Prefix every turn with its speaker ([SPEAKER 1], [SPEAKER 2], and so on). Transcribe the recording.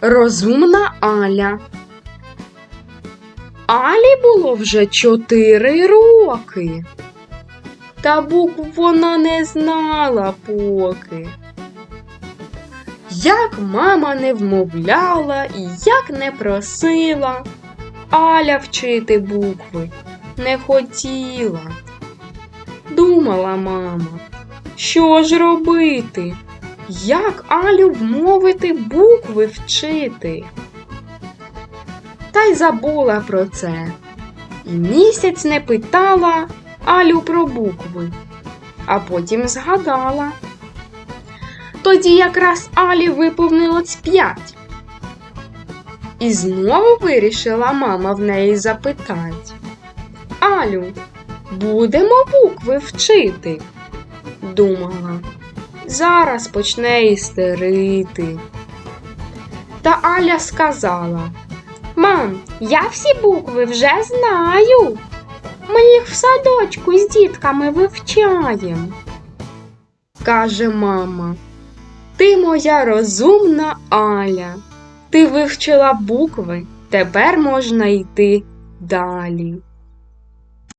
[SPEAKER 1] Розумна Аля. Алі було вже чотири роки. Та букв вона не знала поки. Як мама не вмовляла і як не просила, Аля вчити букви не хотіла. Думала мама, що ж робити? Як Алю вмовити букви вчити? Та й забула про це. І місяць не питала Алю про букви, а потім згадала. Тоді якраз Алі виповнилось п'ять. І знову вирішила мама в неї запитать. Алю, будемо букви вчити? Думала, зараз почне істерити. Та Аля сказала: Мам, я всі букви вже знаю. Ми їх в садочку з дітками вивчаємо. Каже мама, ти моя розумна Аля. Ти вивчила букви, тепер можна йти далі.